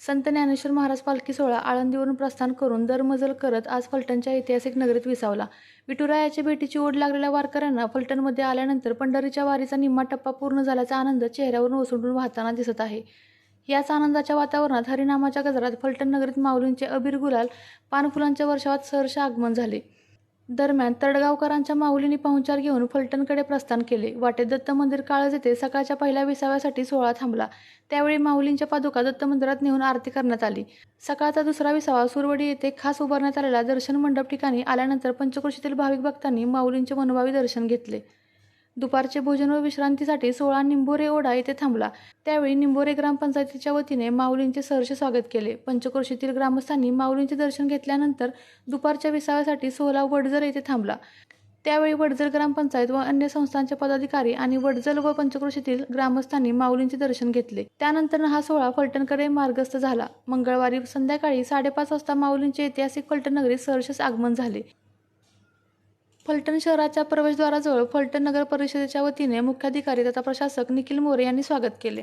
संत ज्ञानेश्वर महाराज पालखी सोहळा आळंदीवरून प्रस्थान करून दरमजल करत आज फलटणच्या ऐतिहासिक नगरीत विसावला. विठुरायाच्या भेटीची ओढ लागलेल्या वारकऱ्यांना फलटणमध्ये आल्यानंतर पंढरीच्या वारीचा निम्मा टप्पा पूर्ण झाल्याचा आनंद चेहऱ्यावरून ओसंडून वाहताना दिसत आहे. याच आनंदाच्या वातावरणात हरिनामाच्या गजरात फलटण नगरीत माऊलींचे अबीर गुलाल पानफुलांच्या वर्षावात सहर्ष आगमन झाले. दरम्यान तडगावकरांच्या माऊलींनी पाहुणचार घेऊन फलटणकडे प्रस्थान केले. वाटेत दत्त मंदिर काळज येथे सकाळच्या पहिल्या विसाव्यासाठी सोहळा थांबला. त्यावेळी माऊलींच्या पादुका दत्त मंदिरात नेऊन आरती करण्यात आली. सकाळचा दुसरा विसावा सुरवडी येथे खास उभारण्यात आलेला दर्शन मंडप ठिकाणी आल्यानंतर पंचक्रोशीतील भाविक भक्तांनी माऊलींचे मनोभावी दर्शन घेतले. दुपारचे भोजन व विश्रांतीसाठी सोळा निंबोरे ओढा येथे थांबला. त्यावेळी निंबोरे ग्रामपंचायतीच्या वतीने माऊलींचे सहर्ष स्वागत केले. पंचक्रोशीतील ग्रामस्थांनी माऊलींचे दर्शन घेतल्यानंतर दुपारच्या विसाव्यासाठी सोहळा वडजर येथे थांबला. त्यावेळी वडजल ग्रामपंचायत व अन्य संस्थांचे पदाधिकारी आणि वडजल व पंचक्रोशीतील ग्रामस्थांनी माऊलींचे दर्शन घेतले. त्यानंतर हा सोहळा फलटणकडे मार्गस्थ झाला. मंगळवारी संध्याकाळी साडेपाच वाजता माऊलींचे ऐतिहासिक फलटण नगरीत सहर्ष आगमन झाले. फलटण शहराच्या प्रवेशद्वाराजवळ फलटण नगर परिषदेच्या वतीने मुख्याधिकारी तथा प्रशासक निखिल मोरे यांनी स्वागत केले.